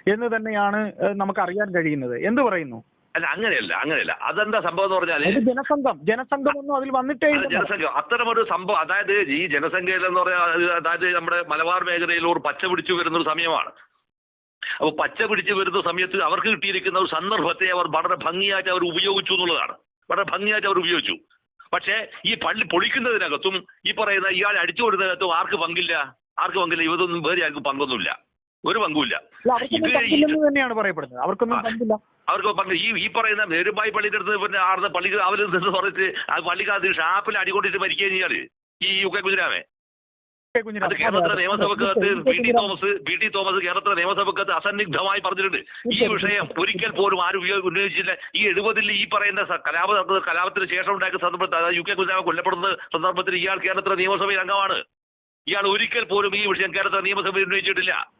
എന്ന് തന്നെയാണ് നമുക്ക് അറിയാൻ കഴിയുന്നത്. എന്ത് പറയുന്നു? അല്ല അങ്ങനെയല്ല അങ്ങനെയല്ല. അതെന്താ സംഭവം എന്ന് പറഞ്ഞാൽ ജനസംഘം ജനസംഘം ഒന്നും അതിൽ വന്നിട്ടേ ജനസംഘം. അത്തരമൊരു സംഭവം അതായത് ഈ ജനസംഖ്യയിൽ എന്ന് പറഞ്ഞാൽ അത് അതായത് നമ്മുടെ മലബാർ മേഖലയിൽ ഒരു പച്ച പിടിച്ചു വരുന്ന ഒരു സമയമാണ്. അപ്പോൾ പച്ച പിടിച്ച് വരുന്ന സമയത്ത് അവർക്ക് കിട്ടിയിരിക്കുന്ന ഒരു സന്ദർഭത്തെ അവർ വളരെ ഭംഗിയായിട്ട് അവർ ഉപയോഗിച്ചു എന്നുള്ളതാണ്. വളരെ ഭംഗിയായിട്ട് അവർ ഉപയോഗിച്ചു. പക്ഷേ ഈ പള്ളി പൊളിക്കുന്നതിനകത്തും ഈ പറയുന്ന ഇയാൾ അടിച്ചു കൊടുത്തതിനകത്തും ആർക്ക് പങ്കില്ല? ആർക്ക് പങ്കില്ല? ഇവതൊന്നും വേറെ ആർക്കും പങ്കൊന്നുമില്ല. ഒരു പങ്കുമില്ല. തന്നെയാണ് പറയപ്പെടുന്നത്. അവർക്കൊന്നും ആ. പങ്കില്ല. അവർക്ക് പങ്ക് ഈ ഈ പറയുന്ന നെരുമ്പായി പള്ളിയുടെ അടുത്ത് പിന്നെ ആടുന്ന പള്ളി അവർ പറഞ്ഞിട്ട് ആ പള്ളിക്കകത്ത് ഷാപ്പിൽ അടികൊണ്ടിട്ട് മരിക്കുകയും ചെയ്യാറ് ഈ യു കെ കെ അത്. കേരളത്തിലെ നിയമസഭക്കകത്ത് V T Thomas V T Thomas കേരളത്തിലെ നിയമസഭക്കകത്ത് അസന്നിഗ്ധമായി പറഞ്ഞിട്ടുണ്ട്. ഈ വിഷയം ഒരിക്കൽ പോലും ആരും ഉപയോഗ- ഉന്നയിച്ചില്ല. ഈ എഴുപതിൽ ഈ പറയുന്ന കലാപ കലാപത്തിന് ശേഷം ഉണ്ടാക്കിയ സന്ദർഭത്തിൽ അതായത് യു കെ കുഞ്ഞാമ കൊല്ലപ്പെടുന്ന സന്ദർഭത്തിൽ ഇയാൾ കേരളത്തിലെ നിയമസഭയിൽ അംഗമാണ്. ഇയാൾ ഒരിക്കൽ പോലും ഈ വിഷയം കേരളത്തിലെ നിയമസഭയിൽ ഉന്നയിച്ചിട്ടില്ല.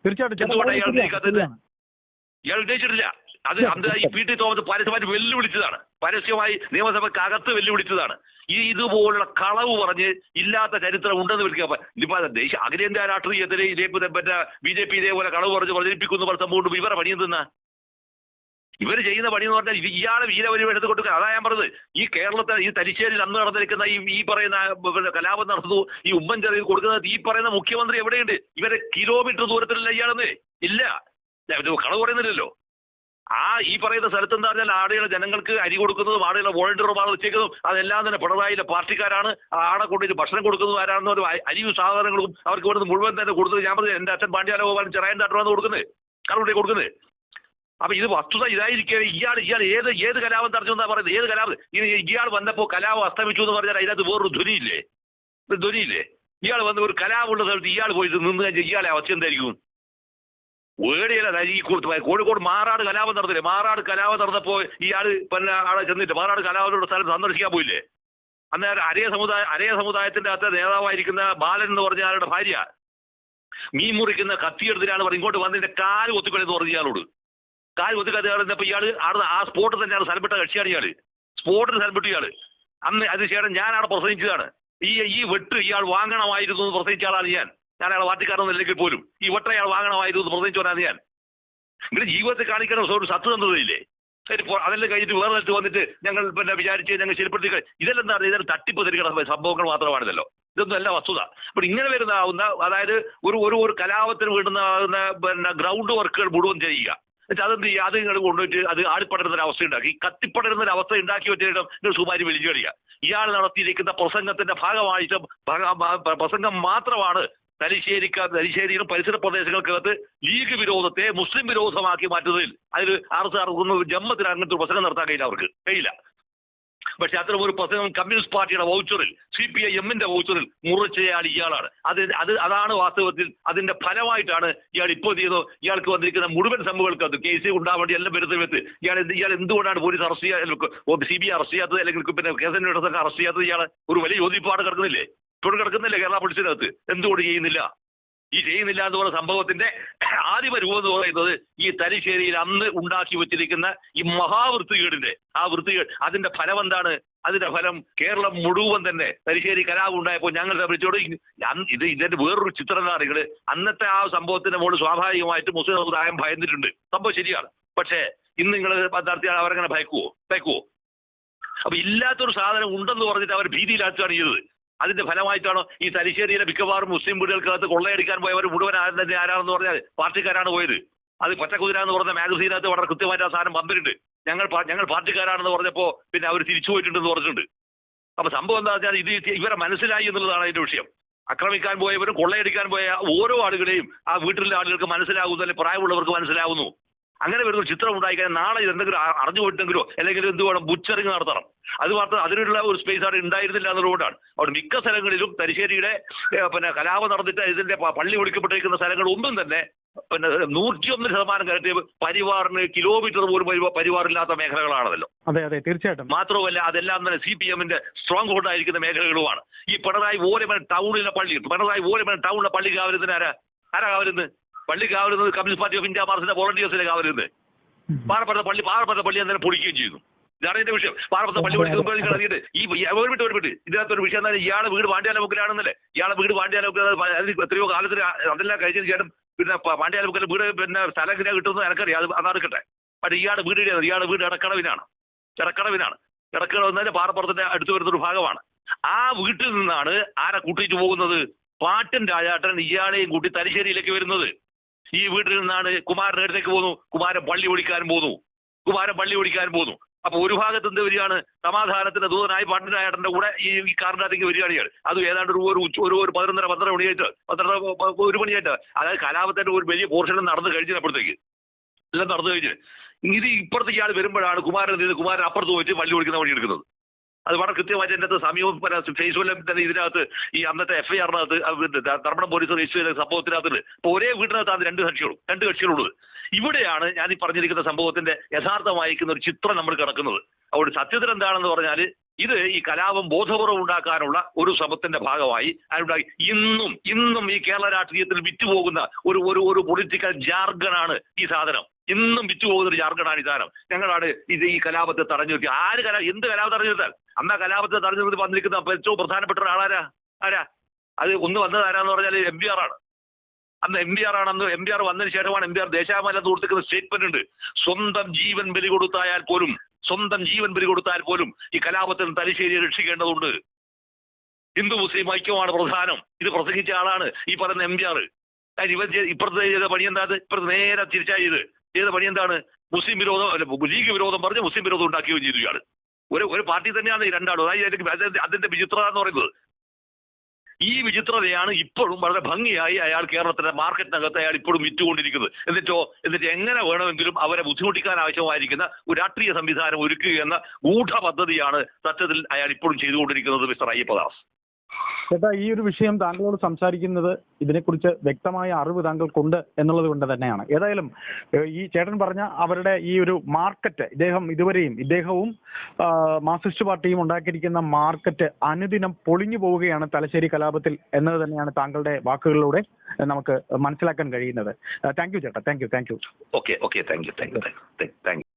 തീർച്ചയായിട്ടും. ഇയാൾ ഉന്നയിച്ചിട്ടില്ല. അത് അന്ന് ഈ പി ടി തോമസ് പരസ്യമായിട്ട് വെല്ലുവിളിച്ചതാണ്. പരസ്യമായി നിയമസഭക്കകത്ത് വെല്ലുവിളിച്ചതാണ്. ഈ ഇതുപോലുള്ള കളവ് പറഞ്ഞ് ഇല്ലാത്ത ചരിത്രം ഉണ്ടെന്ന് വിളിക്കുക. ഇനിയിപ്പോ ദേശീയ അഖിലേന്ത്യാ രാഷ്ട്രീയത്തിലെ ഇതേപോലെ മറ്റേ ബി ജെ പി ഇതേപോലെ കളവ് പറഞ്ഞ് പ്രചരിപ്പിക്കുന്നു പറഞ്ഞ സംഭവം ഇവരെ പണിയെന്തെന്നാ ഇവർ ചെയ്യുന്ന പണി എന്ന് പറഞ്ഞാൽ ഇയാളെ വീരവരി എടുത്ത് കൊടുക്കുക അതാ ഞാൻ പറഞ്ഞത്. ഈ കേരളത്തെ ഈ തലശ്ശേരിയിൽ അന്ന് നടന്നിരിക്കുന്ന ഈ ഈ പറയുന്ന കലാപം നടന്നു. ഈ ഉമ്മൻചെറിയിൽ കൊടുക്കുന്നത് ഈ പറയുന്ന മുഖ്യമന്ത്രി എവിടെയുണ്ട്? ഇവരെ കിലോമീറ്റർ ദൂരത്തിലല്ല ഇയാളെന്ന്. ഇല്ല. കളവ് പറയുന്നില്ലല്ലോ. ആ ഈ പറയുന്ന സ്ഥലത്ത് എന്താ പറഞ്ഞാൽ ആടെയുള്ള ജനങ്ങൾക്ക് അരി കൊടുക്കുന്നതും ആടെയുള്ള വോളണ്ടിയർമാർ വെച്ചേക്കുന്നതും അതെല്ലാം തന്നെ പിണറായിലെ പാർട്ടിക്കാരാണ്. ആടെ കൊണ്ടിട്ട് ഭക്ഷണം കൊടുക്കുന്നതും ആരാണെന്ന് ഒരു അരിയും സാധനങ്ങളും അവർക്ക് ഇവിടുന്ന് മുഴുവൻ തന്നെ കൊടുത്തത്. ഞാൻ പറഞ്ഞു എന്റെ അച്ഛൻ പാണ്ഡ്യാല ഗോപാലൻ ചെറിയ താട്ടുവാന്ന് കൊടുക്കുന്നത്. കറുപടി കൊടുക്കുന്നത്. അപ്പൊ ഇത് വസ്തുത ഇതായിരിക്കും ഇയാൾ ഇയാൾ ഏത് ഏത് കലാപം തടഞ്ഞു എന്നാ പറയുന്നത്? ഏത് കലാപം? ഇയാൾ വന്നപ്പോ കലാപം അസ്തമിച്ചു എന്ന് പറഞ്ഞാൽ അതിനകത്ത് വേറൊരു ധ്വനിയില്ലേ? ധ്വനിയില്ലേ? ഇയാൾ വന്ന് ഒരു കലാപമുള്ള സ്ഥലത്ത് ഇയാൾ പോയിട്ട് നിന്ന് കഴിഞ്ഞാൽ ഇയാളെ അവസ്ഥ എന്തായിരിക്കും? വേടിയല്ല ഈ കോഴിക്കോട് മാറാട് കലാപം നടന്നില്ലേ? മാറാട് കലാപം നടന്നപ്പോ ഇയാൾ പിന്നെ ആളെ ചെന്നിട്ട് മാറാട് കലാപത്തിലുള്ള സ്ഥലം സന്ദർശിക്കാൻ പോയില്ലേ? അന്നേരം അരയ സമുദായ അരയ സമുദായത്തിന്റെ അകത്ത് നേതാവായിരിക്കുന്ന ബാലൻ എന്ന് പറഞ്ഞ ആളുടെ ഭാര്യ മീൻ മുറിക്കുന്ന കത്തിയെടുത്തിട്ടാണ് പറഞ്ഞ് ഇങ്ങോട്ട് വന്നതിന്റെ കാൽ ഒത്തിക്കളെന്ന് പറഞ്ഞ ഇയാളോട്. കാൽ പറഞ്ഞപ്പോൾ ഇയാൾ അവിടെ ആ സ്പോട്ടിൽ തന്നെയാണ് സ്ഥലപ്പെട്ട കക്ഷിയാണ് ഇയാൾ. സ്പോട്ടിൽ സ്ഥലപ്പെട്ടു ഇയാൾ. അന്ന് അതിനുശേഷം ഞാൻ അവിടെ പ്രസംഗിച്ചതാണ്. ഈ ഈ വെട്ട് ഇയാൾ വാങ്ങണമായിരുന്നു എന്ന് പ്രസംഗിച്ച ആളാണ് ഞാൻ. ഞാൻ അയാൾ പാർട്ടിക്കാരനല്ലെങ്കിൽ പോലും. ഈ വട്ടം അയാൾ വാങ്ങണമായിരുന്നു എന്ന് വരാതെ ഞാൻ. ഇങ്ങനെ ജീവിതത്തെ കാണിക്കണം ഒരു സത്യം തന്നതില്ലേ ശരി അതെല്ലാം കഴിഞ്ഞിട്ട് വേറെ നിലത്ത് വന്നിട്ട് ഞങ്ങൾ പിന്നെ വിചാരിച്ച് ഞങ്ങൾ ശരിപ്പെടുത്തി ഇതെല്ലാം എന്താ പറയുക? ഇതെല്ലാം തട്ടിപ്പ് തിരിക്കണ സംഭവങ്ങൾ മാത്രമാണിതല്ലോ ഇതൊന്നും അല്ല വസ്തുത. അപ്പോൾ ഇങ്ങനെ വരുന്നതാവുന്ന അതായത് ഒരു ഒരു ഒരു കലാപത്തിന് വീണ്ടുന്ന പിന്നെ ഗ്രൗണ്ട് വർക്കുകൾ മുഴുവൻ ചെയ്യുക. എന്നിട്ട് അതെന്ത് ചെയ്യുക? അത് നിങ്ങൾ കൊണ്ടുപോയിട്ട് അത് ആടിപ്പടരുന്ന ഒരു അവസ്ഥ ഉണ്ടാക്കി. കത്തിപ്പടരുന്ന ഒരു അവസ്ഥ ഉണ്ടാക്കി വെച്ചിട്ട് നിങ്ങൾ സുമാരി വിളിച്ചു കഴിയുക ഇയാൾ നടത്തിയിരിക്കുന്ന പ്രസംഗത്തിന്റെ ഭാഗമായിട്ട് ഭാഗ- പ്രസംഗം മാത്രമാണ് തലശ്ശേരിക്ക തലശ്ശേരിയിലും പരിസര പ്രദേശങ്ങൾക്കകത്ത് ലീഗ് വിരോധത്തെ മുസ്ലിം വിരോധമാക്കി മാറ്റുന്നതിൽ അതിൽ ആർ എസ് ആർ ജന്മത്തിൽ അങ്ങനത്തെ ഒരു പ്രസംഗം നടത്താൻ കഴിയില്ല അവർക്ക്. കഴിയില്ല. പക്ഷെ അത്തരം ഒരു പ്രസംഗം കമ്മ്യൂണിസ്റ്റ് പാർട്ടിയുടെ വൗച്ചറിൽ സി പി ഐ എമ്മിന്റെ വൗച്ചറിൽ മുറിച്ചയാൾ ഇയാളാണ്. അത് അത് അതാണ് വാസ്തവത്തിൽ അതിന്റെ ഫലമായിട്ടാണ് ഇയാൾ ഇപ്പോൾ ചെയ്തോ ഇയാൾക്ക് വന്നിരിക്കുന്ന മുഴുവൻ സംഭവങ്ങൾക്ക് അത് കേസ് ഉണ്ടാവേണ്ടി വേണ്ടി എല്ലാം വരുന്ന വെച്ച് ഇയാൾ ഇയാൾ എന്തുകൊണ്ടാണ് പോലീസ് അറസ്റ്റ് ചെയ്യാൻ സി ബി ഐ അറസ്റ്റ് ചെയ്യാത്തത്? അല്ലെങ്കിൽ പിന്നെ കേസന്വേഷണത്തൊക്കെ അറസ്റ്റ് ചെയ്യാത്തത് ഇയാൾ ഒരു വലിയ ചോദ്യപ്പാട് കിടക്കുന്നില്ലേ? ഇപ്പോഴും കിടക്കുന്നില്ലേ കേരള പോലീസിനകത്ത്? എന്തുകൊണ്ട് ചെയ്യുന്നില്ല? ഈ ചെയ്യുന്നില്ല എന്ന് പറയുന്ന സംഭവത്തിന്റെ ആദിമ രൂപം എന്ന് പറയുന്നത് ഈ തലശ്ശേരിയിൽ അന്ന് ഉണ്ടാക്കി വെച്ചിരിക്കുന്ന ഈ മഹാവൃത്തികേടിന്റെ ആ വൃത്തികേട്. അതിന്റെ ഫലം എന്താണ്? അതിന്റെ ഫലം കേരളം മുഴുവൻ തന്നെ തലശ്ശേരി കലാപം ഉണ്ടായപ്പോൾ ഞങ്ങൾ വിളിച്ചോട് ഇത് ഇതിന്റെ വേറൊരു ചിത്രം എന്താ നിങ്ങൾ അന്നത്തെ ആ സംഭവത്തിന്റെ മുകളിൽ സ്വാഭാവികമായിട്ട് മുസ്ലിം സമുദായം ഭയന്നിട്ടുണ്ട്. സംഭവം ശരിയാണ്. പക്ഷേ ഇന്ന് നിങ്ങൾ പദാർത്ഥികൾ അവരങ്ങനെ ഭയക്കുവോ? ഭയക്കുവോ? അപ്പൊ ഇല്ലാത്തൊരു സാധനം ഉണ്ടെന്ന് പറഞ്ഞിട്ട് അവർ ഭീതിയിലാക്കുകയാണ് ചെയ്തത്. അതിന്റെ ഫലമായിട്ടാണ് ഈ തലശ്ശേരിയിലെ മിക്കവാറും മുസ്ലിം വീടുകൾക്കകത്ത് കൊള്ളയടിക്കാൻ പോയവർ മുഴുവൻ തന്നെ ആരാണെന്ന് പറഞ്ഞാൽ പാർട്ടിക്കാരാണ് പോയത്. അത് പച്ചക്കുതിര എന്ന് പറഞ്ഞ മാഗസീനകത്ത് വളരെ കൃത്യമായിട്ട് ആ സാധനം വന്നിട്ടുണ്ട്. ഞങ്ങൾ ഞങ്ങൾ പാർട്ടിക്കാരാണെന്ന് പറഞ്ഞപ്പോ പിന്നെ അവർ തിരിച്ചു പോയിട്ടുണ്ടെന്ന് പറഞ്ഞിട്ടുണ്ട്. അപ്പൊ സംഭവം എന്താ വെച്ചാൽ ഇത് ഇവരെ മനസ്സിലായി എന്നുള്ളതാണ് അതിന്റെ വിഷയം. ആക്രമിക്കാൻ പോയവരും കൊള്ളയടിക്കാൻ പോയ ഓരോ ആളുകളെയും ആ വീട്ടിലെ ആളുകൾക്ക് മനസ്സിലാകുന്നു അല്ലെങ്കിൽ പ്രായമുള്ളവർക്ക് മനസ്സിലാവുന്നു. അങ്ങനെ വരുന്ന ഒരു ചിത്രം ഉണ്ടായിക്കഴിഞ്ഞാൽ നാളെ ഇത് എന്തെങ്കിലും അറിഞ്ഞു പോയിട്ടെങ്കിലോ അല്ലെങ്കിൽ എന്ത് വേണം ബുച്ചറിങ് നടത്തണം. അത് മാത്രം അതിനുള്ള ഒരു സ്പേസ് അവിടെ ഉണ്ടായിരുന്നില്ല എന്നുള്ളതുകൊണ്ടാണ് അവിടെ മിക്ക സ്ഥലങ്ങളിലും തലശ്ശേരിയുടെ പിന്നെ കലാപം നടന്നിട്ട് ഇതിന്റെ പള്ളി ഒളിക്കപ്പെട്ടിരിക്കുന്ന സ്ഥലങ്ങൾ ഒന്നും തന്നെ പിന്നെ നൂറ്റിയൊന്ന് ശതമാനം കയറ്റി പരിവാറിന് കിലോമീറ്റർ പോലും പരിവാ- പരിവാറില്ലാത്ത മേഖലകളാണല്ലോ. അതെ അതെ തീർച്ചയായിട്ടും. മാത്രമല്ല അതെല്ലാം തന്നെ സി പി എമ്മിന്റെ സ്ട്രോങ് ഹോൾഡ് ആയിരിക്കുന്ന മേഖലകളുമാണ്. ഈ പിണറായി ഓരോ ടൗണിലെ പള്ളി പിണറായി ഓരോ ടൗണിലെ പള്ളി കാവലുന്നതിന് ആരാ? ആരാ കാവലുന്നത് പള്ളി കാവലുന്നത് കമ്മ്യൂണിസ്റ്റ് പാർട്ടി ഓഫ് ഇന്ത്യ മാർസിന്റെ വോളണ്ടിയേഴ്സിലെ കാവലുന്നത് പാറപ്പുറത്തെ പള്ളി പാറപ്പുറത്തെ പള്ളി അന്നേരം പൊളിക്കുകയും ചെയ്യുന്നു ഇതാണ് ഇതിന്റെ വിഷയം. പാറപ്പുറത്തെ പള്ളി പൊളിക്കുമ്പോൾ നിങ്ങൾ ഈ ഒരു വിട്ട് ഒരു വിട്ട് ഇതിനകത്തൊരു വിഷയം എന്നാൽ ഇയാളെ വീട് പാണ്ഡ്യാലമുക്കിലാണെന്നല്ലേ ഇയാളെ വീട് പാണ്ഡ്യാലമുക്കിൽ അതിന് എത്രയോ കാലത്തിന് അതെല്ലാം കഴിച്ചതിന് ശേഷം പിന്നെ വാണ്ടിയാല പാണ്ഡ്യാലമുക്കിൽ വീട് പിന്നെ സ്ഥലം ഇങ്ങനെ കിട്ടുന്നത് എനിക്കറിയാം. അത് അതെടുക്കട്ടെ പക്ഷേ ഇയാളുടെ വീട്? ഇയാളുടെ വീട് ഇടക്കടവിനാണ് ഇടക്കടവിനാണ് ഇടക്കടവ് എന്നതിന്റെ പാറപ്പുറത്തിന്റെ അടുത്ത് വരുന്ന ഒരു ഭാഗമാണ്. ആ വീട്ടിൽ നിന്നാണ് ആരെ കൂട്ടിയിട്ട് പോകുന്നത്? പാട്ടൻ രാജാട്ടൻ ഇയാളെയും കൂട്ടി തലശ്ശേരിയിലേക്ക് വരുന്നത്. ഈ വീട്ടിൽ നിന്നാണ് കുമാരൻ അടുത്തേക്ക് പോന്നു. കുമാരൻ പള്ളി ഓടിക്കാൻ പോന്നു. കുമാരൻ പള്ളി ഓടിക്കാൻ പോന്നു. അപ്പൊ ഒരു ഭാഗത്ത് എന്ത് വരികയാണ്? സമാധാനത്തിന്റെ ദൂതനായി പണ്ടനായട്ടന്റെ കൂടെ ഈ കാറിനകത്തേക്ക് വരികയാണ്. അത് ഏതാണ്ട് ഒരു ഒരു ഒരു പതിനൊന്നര പന്ത്രണ്ട് മണിയായിട്ട് പന്ത്രണ്ട് ഒരു മണിയായിട്ട്. അതായത് കലാപത്തിന്റെ ഒരു വലിയ പോർഷൻ നടന്നു കഴിഞ്ഞപ്പോഴത്തേക്ക്. എല്ലാം നടന്നു കഴിഞ്ഞ് ഇത് ഇപ്പുറത്തേക്ക് ആൾ വരുമ്പോഴാണ് കുമാരൻ കുമാരൻ അപ്പുറത്ത് പോയിട്ട് പള്ളി ഓടിക്കുന്ന വഴി എടുക്കുന്നത്. അത് വളരെ കൃത്യമായിട്ട് എന്റെ സമീപം ഫേസ്ബുക്കിലും തന്നെ ഇതിനകത്ത് ഈ അന്നത്തെ എഫ് ഐ ആറിനകത്ത് ധർമ്മടം പോലീസ് രജിസ്റ്റർ ചെയ്ത സംഭവത്തിനകത്ത് ഇപ്പൊ ഒരേ വീടിനകത്താണ് രണ്ട് കക്ഷികളും രണ്ട് കക്ഷികളുള്ളത്. ഇവിടെയാണ് ഞാൻ ഈ പറഞ്ഞിരിക്കുന്ന സംഭവത്തിന്റെ യഥാർത്ഥമായിരിക്കുന്ന ഒരു ചിത്രം നമ്മൾ കിടക്കുന്നത്. അതുകൊണ്ട് സത്യത്തിൽ എന്താണെന്ന് പറഞ്ഞാൽ ഇത് ഈ കലാപം ബോധപൂർവം ഉണ്ടാക്കാനുള്ള ഒരു ശ്രമത്തിന്റെ ഭാഗമായി അതുണ്ടായി ഇന്നും ഇന്നും ഈ കേരള രാഷ്ട്രീയത്തിൽ വിറ്റുപോകുന്ന ഒരു ഒരു ഒരു പൊളിറ്റിക്കൽ ജാർഗനാണ് ഈ സാധനം. ഇന്നും വിറ്റുപോകുന്ന ഒരു ജാർഗനാണ് ഈ സാധനം. ഞങ്ങളാണ് ഇത് ഈ കലാപത്തെ തടഞ്ഞു നിർത്തി. ആര് കലാ എന്ത് കലാപം തടഞ്ഞു നിർത്താൻ? അന്ന് ആ കലാപത്തെ തടഞ്ഞു നിർത്തി വന്നിരിക്കുന്ന ഏറ്റവും പ്രധാനപ്പെട്ട ഒരാളാരാ ആരാ? അത് ഒന്ന് വന്നത് ആരാന്ന് പറഞ്ഞാൽ എം പി ആർ ആണ്. അന്ന് എം പി ആർ ആണ്. അന്ന് എം പി ആർ വന്നതിന് ശേഷമാണ് എം പി ആർ ദേശാമല കൊടുത്തിരിക്കുന്ന സ്റ്റേറ്റ്മെന്റ് ഉണ്ട്. സ്വന്തം ജീവൻ ബലി കൊടുത്തായാൽ പോലും സ്വന്തം ജീവൻ പിരികൊടുത്താൽ കൊടുത്താൽ പോലും ഈ കലാപത്തിൽ തലശ്ശേരിയെ രക്ഷിക്കേണ്ടതുണ്ട്. ഹിന്ദു മുസ്ലിം ഐക്യമാണ് പ്രധാനം. ഇത് പ്രസംഗിച്ച ആളാണ് ഈ പറയുന്ന എം പി ആർ കാര്യം ഇവർ ഇപ്പുറത്തെ ചെയ്ത പണി എന്താ ഇപ്പുറത്ത് നേരെ തിരിച്ചായി ചെയ്ത്. ചെയ്ത പണി എന്താണ്? മുസ്ലിം വിരോധം അല്ല ലീഗ് വിരോധം പറഞ്ഞ് മുസ്ലിം വിരോധം ഉണ്ടാക്കുകയും ചെയ്തു ഇയാൾ ഒരു ഒരു പാർട്ടി തന്നെയാണ് ഈ രണ്ടാളും. അതായത് അതിന്റെ വിചിത്രത എന്ന് പറയുന്നത് ഈ വിചിത്രതയാണ് ഇപ്പോഴും വളരെ ഭംഗിയായി അയാൾ കേരളത്തിന്റെ മാർക്കറ്റിനകത്ത് അയാൾ ഇപ്പോഴും വിറ്റുകൊണ്ടിരിക്കുന്നത്. എന്നിട്ടോ എന്നിട്ട് എങ്ങനെ വേണമെങ്കിലും അവരെ ബുദ്ധിമുട്ടിക്കാൻ ആവശ്യമായിരിക്കുന്ന ഒരു രാഷ്ട്രീയ സംവിധാനം ഒരുക്കുക എന്ന ഗൂഢ പദ്ധതിയാണ് സത്യത്തിൽ അയാൾ ഇപ്പോഴും ചെയ്തുകൊണ്ടിരിക്കുന്നത് മിസ്റ്റർ അയ്യപ്പദാസ്. ചേട്ടാ ഈ ഒരു വിഷയം താങ്കളോട് സംസാരിക്കുന്നത് ഇതിനെക്കുറിച്ച് വ്യക്തമായ അറിവ് താങ്കൾക്കുണ്ട് എന്നുള്ളത് കൊണ്ട് തന്നെയാണ്. ഏതായാലും ഈ ചേട്ടൻ പറഞ്ഞ അവരുടെ ഈ ഒരു മാർക്കറ്റ് ഇദ്ദേഹം ഇതുവരെയും ഇദ്ദേഹവും മാർക്സിസ്റ്റ് പാർട്ടിയും ഉണ്ടാക്കിയിരിക്കുന്ന മാർക്കറ്റ് അനുദിനം പൊളിഞ്ഞു പോവുകയാണ് തലശ്ശേരി കലാപത്തിൽ എന്നത് തന്നെയാണ് താങ്കളുടെ വാക്കുകളിലൂടെ നമുക്ക് മനസ്സിലാക്കാൻ കഴിയുന്നത്. താങ്ക് യു ചേട്ടാ thank you thank you. Okay okay thank you thank you thank you.